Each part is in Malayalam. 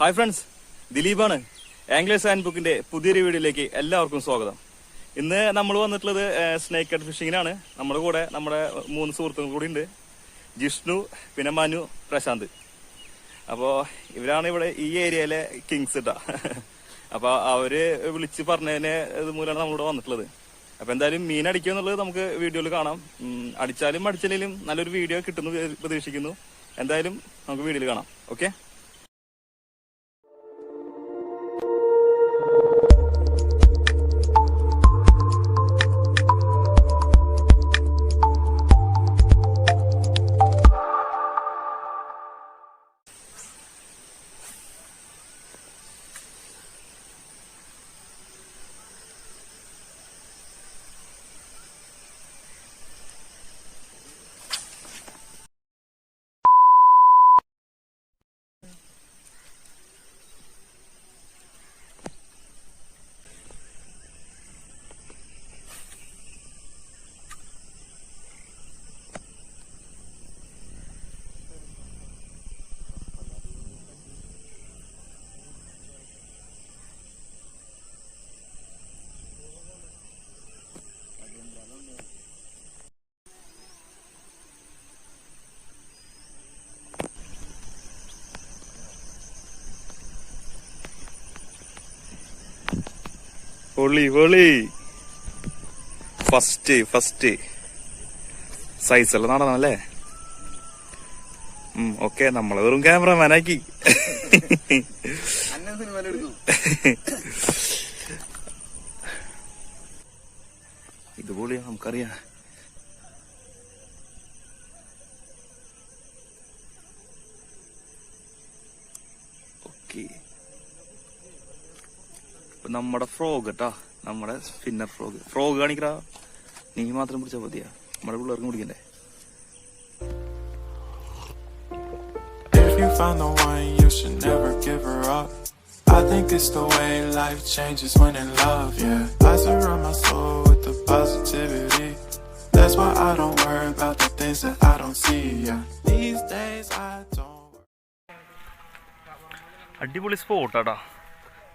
ഹായ് ഫ്രണ്ട്സ് ദിലീപാണ് ആംഗ്ലേഴ്സ് ആൻഡ് ബുക്കിന്റെ പുതിയൊരു വീഡിയോയിലേക്ക് എല്ലാവർക്കും സ്വാഗതം. ഇന്ന് നമ്മൾ വന്നിട്ടുള്ളത് സ്നേക്ക് ഹെഡ് ഫിഷിങ്ങിനാണ് നമ്മുടെ കൂടെ നമ്മുടെ മൂന്ന് സുഹൃത്തുക്കൾ കൂടി ഉണ്ട്. ജിഷ്ണു പിന്നെ മനു പ്രശാന്ത്. അപ്പോൾ ഇവരാണ് ഇവിടെ ഈ ഏരിയയിലെ കിങ്സ് ഇട്ടാ അപ്പോൾ അവർ വിളിച്ച് പറഞ്ഞതിന് ഇത് മൂലമാണ് നമ്മളിവിടെ വന്നിട്ടുള്ളത്. അപ്പോൾ എന്തായാലും മീൻ അടിക്കുക എന്നുള്ളത് നമുക്ക് വീഡിയോയിൽ കാണാം. അടിച്ചാലും അടിച്ചില്ലെങ്കിലും നല്ലൊരു വീഡിയോ കിട്ടുന്നു പ്രതീക്ഷിക്കുന്നു. എന്തായാലും നമുക്ക് വീഡിയോയിൽ കാണാം. ഓക്കെ പൊളി പൊളി ഫസ്റ്റ് ഫസ്റ്റ് സൈസ് എല്ലാം നടന്നല്ലേ ഉം ഓക്കെ നമ്മൾ വെറും ക്യാമറമാനാക്കി പൊളിയാ നമുക്കറിയാം. ഓക്കേ നമ്മുടെ ഫ്രോഗ് കേട്ടാ നമ്മുടെ സ്പിന്നർ ഫ്രോഗ് ഫ്രോഗ് കാണിക്കടാ നീ മാത്രം പിടിച്ചാ മതിയാ നമ്മുടെ പിള്ളേർക്കും പിടിക്കണ്ടേ you found the one, you should never give her up. I think it's the way life changes when in love, yeah. I surround my soul with the positivity. That's why I don't worry about the things that I don't see, yeah. These days I don't. അടിപൊളി സ്പോട്ടാടാ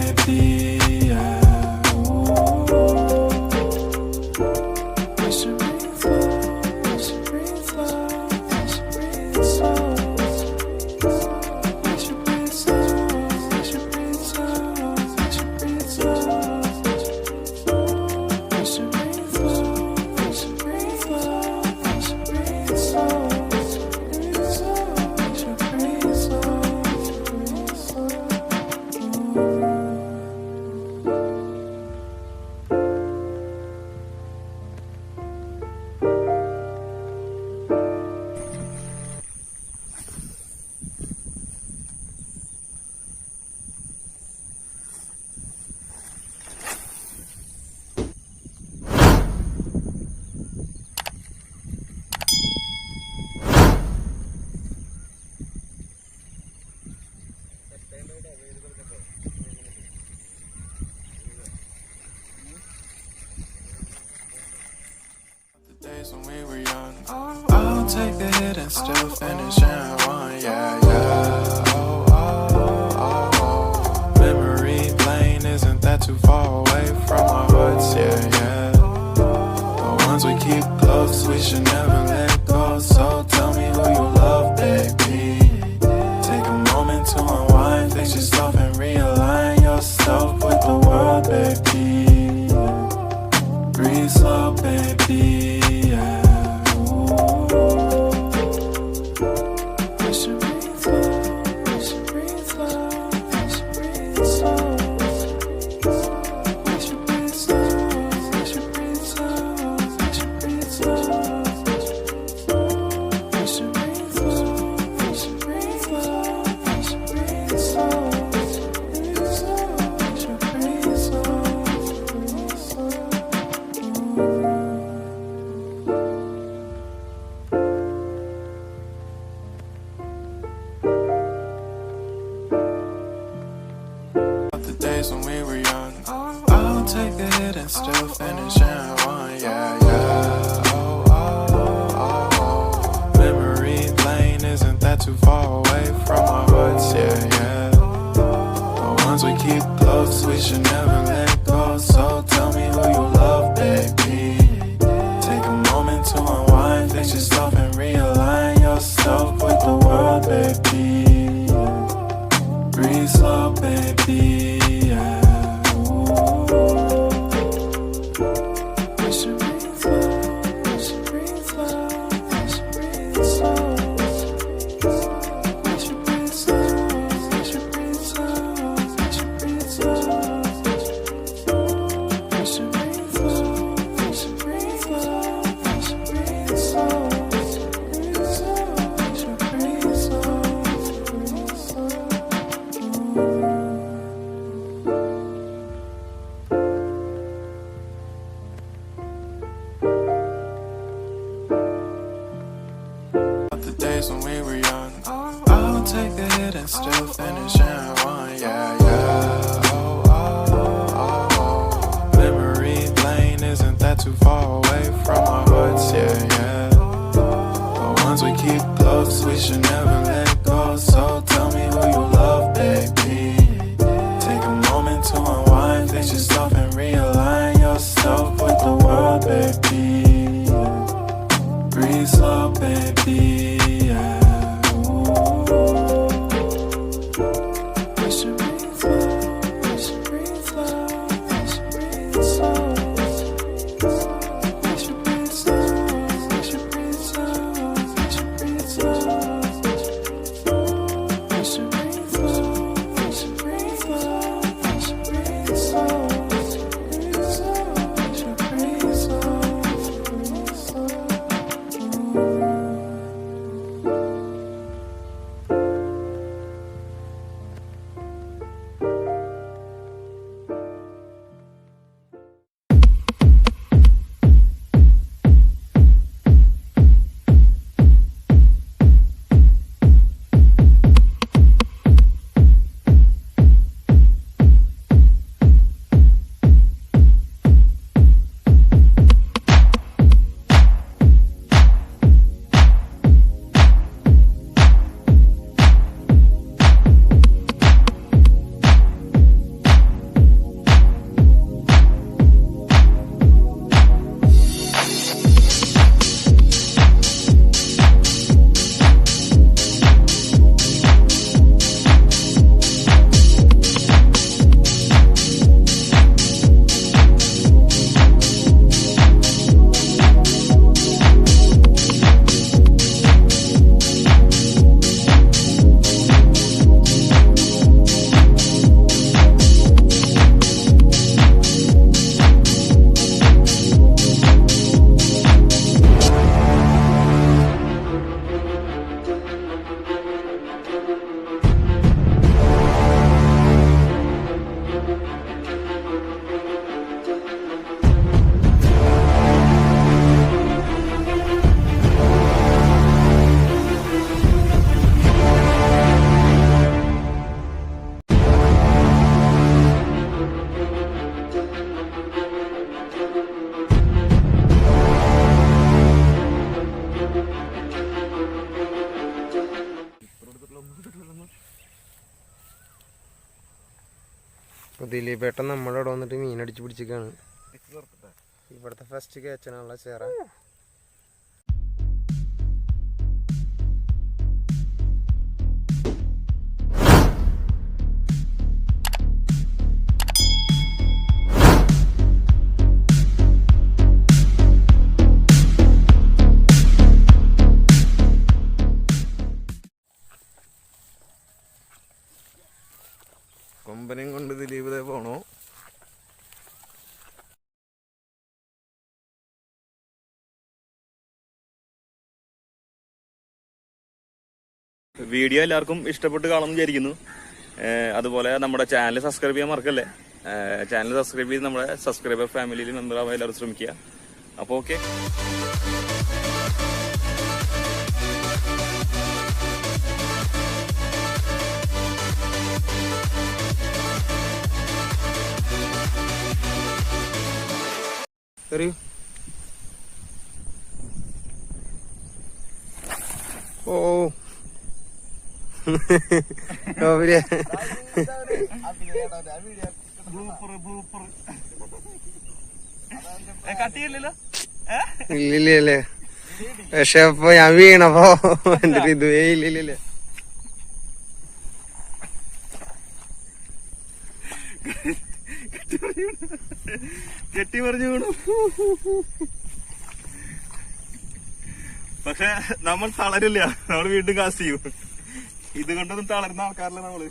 baby. Days when we were young. Oh, oh, I'll take the hit and still finish in one. Yeah, yeah. Oh, oh, oh, oh. Memory lane isn't that too far away from our hearts. Yeah, yeah. The ones we keep close, we should never when we were young. I'll take a hit and still finish and one. Yeah, yeah. Oh, oh, oh, oh. Memory lane isn't that too far away from our hearts? Yeah, yeah. The ones we keep close, we should never let go. So tell me who you love, baby. Take a moment to unwind, fix yourself and realign yourself with the world, baby. Breathe slow, baby. Christmas. Too far away from our hearts? Yeah, yeah. The ones we keep close, we should never let go. So tell me who you love, baby. Take a moment to unwind, fix yourself and realign yourself with the world, baby. Breathe slow, baby. ദിലീപേട്ടൻ നമ്മുടെ അവിടെ വന്നിട്ട് മീനടിച്ച് പിടിച്ചിരിക്കാണ് ഇവിടുത്തെ ഫസ്റ്റ് കേച്ചനുള്ള ചേറ വീഡിയോ എല്ലാവർക്കും ഇഷ്ടപ്പെട്ട് കാണുമെന്ന് വിചാരിക്കുന്നു. അതുപോലെ നമ്മുടെ ചാനൽ സബ്സ്ക്രൈബ് ചെയ്യാൻ മറക്കല്ലേ? ചാനൽ സബ്സ്ക്രൈബ് ചെയ്ത് നമ്മുടെ സബ്സ്ക്രൈബർ ഫാമിലിയിൽ മെമ്പറാവാൻ എല്ലാവരും ശ്രമിക്കുക. അപ്പോൾ ഓക്കെ എറിയൂ. ഓ. ഇല്ലില്ലേ പക്ഷെ അപ്പൊ ഞാൻ വീണപ്പോ എന്റെ ഇതുവേ ഇല്ലില്ലേ കെട്ടി പറഞ്ഞു വീണു. പക്ഷെ നമ്മൾ തളരില്ല. നമ്മൾ വീണ്ടും കാസ് ചെയ്യും. ഇത് കൊണ്ടൊന്നും തളരുന്ന ആൾക്കാരല്ല നമ്മൾ?